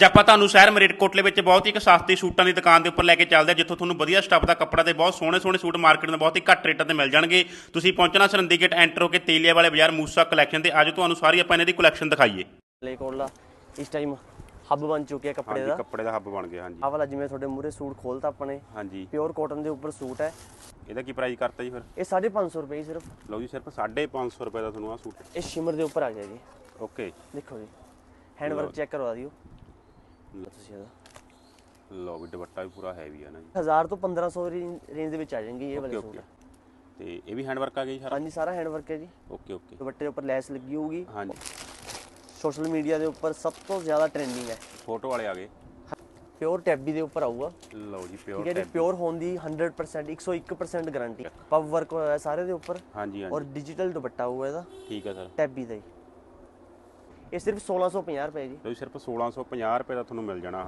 ਅੱਜ ਆਪਾਂ ਤੁਹਾਨੂੰ ਸ਼ਹਿਰ ਮਰੇਟਕੋਟਲੇ ਵਿੱਚ ਬਹੁਤ ਹੀ ਇੱਕ ਸਸਤੀ ਸੂਟਾਂ ਦੀ ਦੁਕਾਨ ਦੇ ਉੱਪਰ ਲੈ ਕੇ ਚੱਲਦੇ ਜਿੱਥੋਂ ਤੁਹਾਨੂੰ ਵਧੀਆ ਸਟੱਫ ਦਾ ਕੱਪੜਾ ਤੇ ਬਹੁਤ ਸੋਹਣੇ ਸੋਹਣੇ ਸੂਟ ਮਾਰਕੀਟ ਦੇ ਬਹੁਤ ਹੀ ਘੱਟ ਰੇਟਾਂ ਤੇ ਮਿਲ ਜਾਣਗੇ। ਤੁਸੀਂ ਪਹੁੰਚਣਾ ਸਰੰਦੀ ਗੇਟ ਐਂਟਰ ਹੋ ਕੇ ਤੇਲੀਆ ਵਾਲੇ ਬਾਜ਼ਾਰ ਮੂਸਾ ਕਲੈਕਸ਼ਨ ਤੇ। ਅੱਜ ਤੁਹਾਨੂੰ ਸਾਰੀ ਆਪਾਂ ਇਹਨਾਂ ਦੀ ਕਲੈਕਸ਼ਨ ਦਿਖਾਈਏ। ਮਲੇਕੋਟਲਾ ਇਸ ਟਾਈਮ ਹੱਬ ਬਣ ਚੁੱਕਿਆ ਕੱਪੜੇ ਦਾ। ਕੱਪੜੇ ਦਾ ਹੱਬ ਬਣ ਗਿਆ ਹਾਂਜੀ। ਆਹ ਵਾਲਾ ਜਿਵੇਂ ਤੁਹਾਡੇ ਮੂਰੇ ਸੂਟ ਖੋਲਤਾ ਆਪਾਂ ਨੇ ਹਾਂਜੀ। ਪਿਓਰ ਕਾਟਨ ਦੇ ਉੱਪਰ ਸੂਟ ਹੈ। ਇਹਦਾ ਕੀ ਪ੍ਰਾਈਸ ਕਰਤਾ ਜੀ ਫਿਰ? ਇਹ 550 ਰੁਪਏ ਹੀ ਸਿਰਫ। ਲਓ ਜੀ ਸਿਰਫ 550 ਰੁਪਏ ਦਾ ਤੁਹਾਨੂੰ ਆ ਸੂਟ। ਇਹ ਸ਼ਿਮਰ ਦੇ ਉੱਪਰ ਆ ਗਿਆ ਜੀ। ਓਕੇ ਦੇਖੋ ਜੀ ਹੈਂਡ ਵਰਕ ਚੈੱਕ ਕਰਵਾ ਦਿਓ। ਤੁਸੀਂ ਇਹਦਾ। ਲਓ ਵੀ ਦੁਪੱਟਾ ਵੀ ਪੂਰਾ ਹੈਵੀ ਆ ਨਾ ਜੀ। 1000 ਤੋਂ 1500 ਰੇਂਜ ਦੇ ਵਿੱਚ ਆ ਜਾਣਗੇ ਇਹ ਵਾਲੇ ਓਕੇ ਸੂਟ। ਓਕੇ। ਤੇ ਇਹ ਵੀ ਹੈਂਡ ਵਰਕ ਆ ਗਿਆ ਜੀ ਸਾਰਾ? ਹਾਂਜੀ ਸਾਰਾ ਹੈਂਡ ਵਰਕ ਹੈ ਜੀ। Okay okay. ਦੁਪੱਟੇ ਦੇ ਉੱਪਰ ਲੈਸ ਲੱਗੀ ਹੋਊਗੀ। ਹਾਂਜੀ। ਸੋਸ਼ਲ ਮੀਡੀਆ ਦੇ ਉੱਪਰ ਸਭ ਤੋਂ ਜ਼ਿਆਦਾ ਟ੍ਰੈਂਡਿੰਗ ਹੈ। ਫੋਟੋ ਵਾਲੇ ਆ ਗਏ। ਪਿਓਰ ਟੈਬੀ ਦੇ ਉੱਪਰ ਆਊਗਾ। ਲਓ ਜੀ ਠੀਕ ਪਿਓਰ ਹੈ ਜੀ ਪਿਓਰ ਹੋਣ ਦੀ 100% 101% ਗਾਰੰਟੀ ਪਬ ਵਰਕ ਹੋਇਆ ਹੈ ਸਾਰੇ ਦੇ ਉੱਪਰ। ਹਾਂਜੀ ਔਰ ਹਾਂਜੀ ਡਿਜੀਟਲ ਦੁਪੱਟਾ ਹੋਊਗਾ ਇਹਦਾ। ਠੀਕ ਹੈ ਸਰ। ਟੈਬੀ ਦਾ ਹੀ। ਇਹ ਸਿਰਫ 1650 ਰੁਪਏ ਜੀ। ਲਓ ਜੀ ਸਿਰਫ 1650 ਰੁਪਏ ਦਾ ਤੁਹਾਨੂੰ ਮਿਲ ਜਾਣਾ